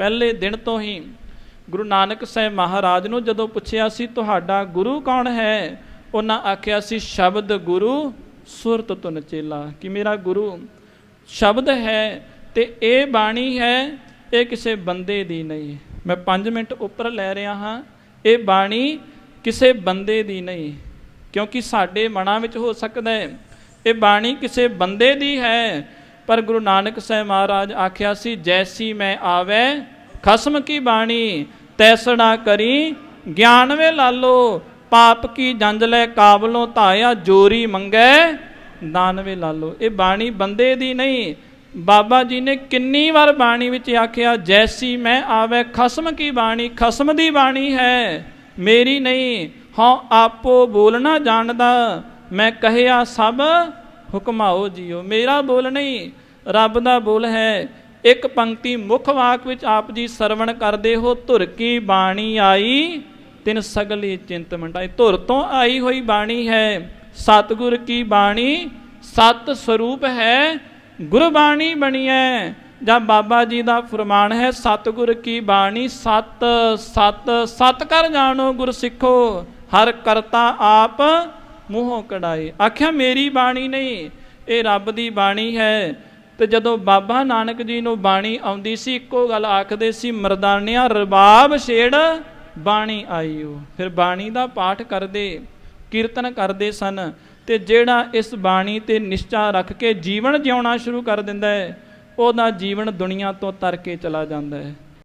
ਪਹਿਲੇ ਦਿਨ ਤੋਂ ਹੀ ਗੁਰੂ ਨਾਨਕ ਸਾਹਿਬ ਮਹਾਰਾਜ ਨੂੰ ਜਦੋਂ ਪੁੱਛਿਆ ਸੀ, ਤੁਹਾਡਾ ਗੁਰੂ ਕੌਣ ਹੈ? ਉਹਨਾਂ ਆਖਿਆ ਸੀ, ਸ਼ਬਦ ਗੁਰੂ ਸੁਰਤ ਤੁਨ ਚੇਲਾ। ਕਿ ਮੇਰਾ ਗੁਰੂ ਸ਼ਬਦ ਹੈ ਤੇ ਇਹ ਬਾਣੀ ਹੈ, ਇਹ ਕਿਸੇ ਬੰਦੇ ਦੀ ਨਹੀਂ। ਮੈਂ 5 ਮਿੰਟ ਉੱਪਰ ਲੈ ਰਿਹਾ ਹਾਂ। ਇਹ ਬਾਣੀ ਕਿਸੇ ਬੰਦੇ ਦੀ ਨਹੀਂ, ਕਿਉਂਕਿ ਸਾਡੇ ਮਨਾਂ ਵਿੱਚ ਹੋ ਸਕਦਾ ਹੈ। ਇਹ ਬਾਣੀ ਕਿਸੇ ਬੰਦੇ ਦੀ ਹੈ ਪਰ ਗੁਰੂ ਨਾਨਕ ਸਾਹਿਬ ਮਹਾਰਾਜ ਆਖਿਆ ਸੀ, ਜੈਸੀ ਮੈਂ ਆਵੇ, ਖਸਮ ਕੀ ਬਾਣੀ ਤੈਸੜਾ ਕਰੀ ਗਿਆਨ ਵੇ ਲਾਲੋ, ਪਾਪ ਕੀ ਜੰਜ ਲੈ ਕਾਬਲੋਂ ਧਾਇਆ, ਜੋਰੀ ਮੰਗੈ ਦਾਨਵੇ ਲਾਲੋ। ਇਹ ਬਾਣੀ ਬੰਦੇ ਦੀ ਨਹੀਂ, ਬਾਬਾ ਜੀ ਨੇ ਕਿੰਨੀ ਵਾਰ ਬਾਣੀ ਵਿੱਚ ਆਖਿਆ, ਜੈਸੀ ਮੈਂ ਆਵੇ, ਖਸਮ ਕੀ ਬਾਣੀ, ਖਸਮ ਦੀ ਬਾਣੀ ਹੈ, ਮੇਰੀ ਨਹੀਂ ਹਾਂ ਆਪੋ ਬੋਲਣਾ ਜਾਣਦਾ, ਮੈਂ ਕਹਿਆ ਸਭ ਹੁਕਮਾਓ ਜੀਓ। ਮੇਰਾ ਬੋਲ ਨਹੀਂ ਰੱਬ ਦਾ ਬੋਲ ਹੈ, ਇੱਕ ਪੰਕਤੀ ਮੁੱਖ ਵਾਕ ਵਿੱਚ ਆਪ ਜੀ ਸਰਵਣ ਕਰਦੇ ਹੋ, ਧੁਰ ਕੀ ਬਾਣੀ ਆਈ, ਤਿਨ ਸਗਲੀ ਚਿੰਤ ਮੰਡਾਈ। ਧੁਰ ਤੋਂ ਆਈ ਹੋਈ ਬਾਣੀ ਹੈ, ਸਤਿਗੁਰ ਕੀ ਬਾਣੀ, ਸਤ ਸਰੂਪ ਹੈ, ਗੁਰਬਾਣੀ ਬਣੀ ਹੈ। ਜਾਂ ਬਾਬਾ ਜੀ ਦਾ ਫਰਮਾਨ ਹੈ, ਸਤਿਗੁਰ ਕੀ ਬਾਣੀ, ਸਤ ਸਤ ਸਤ ਕਰ ਜਾਣੋ ਗੁਰ ਸਿੱਖੋ, ਹਰ ਕਰਤਾ ਆਪ ਮੂੰਹੋਂ ਕਢਾਏ। ਆਖਿਆ, ਮੇਰੀ ਬਾਣੀ ਨਹੀਂ, ਇਹ ਰੱਬ ਦੀ ਬਾਣੀ ਹੈ। ਤੇ ਜਦੋਂ ਬਾਬਾ ਨਾਨਕ ਜੀ ਨੂੰ ਬਾਣੀ ਆਉਂਦੀ ਸੀ, ਇੱਕੋ ਗੱਲ ਆਖਦੇ ਸੀ, ਮਰਦਾਨਿਆ ਰਬਾਬ ਛੇੜ ਬਾਣੀ ਆਈਓ। ਫਿਰ ਬਾਣੀ ਦਾ ਪਾਠ ਕਰਦੇ, ਕੀਰਤਨ ਕਰਦੇ ਸਨ ਤੇ ਜਿਹੜਾ ਇਸ ਬਾਣੀ ਤੇ ਨਿਸ਼ਚਾ ਰੱਖ ਕੇ ਜੀਵਨ ਜਿਉਣਾ ਸ਼ੁਰੂ ਕਰ ਦਿੰਦਾ ਹੈ, ਉਹਦਾ ਜੀਵਨ ਦੁਨੀਆ ਤੋਂ ਤਰ ਕੇ ਚਲਾ ਜਾਂਦਾ ਹੈ।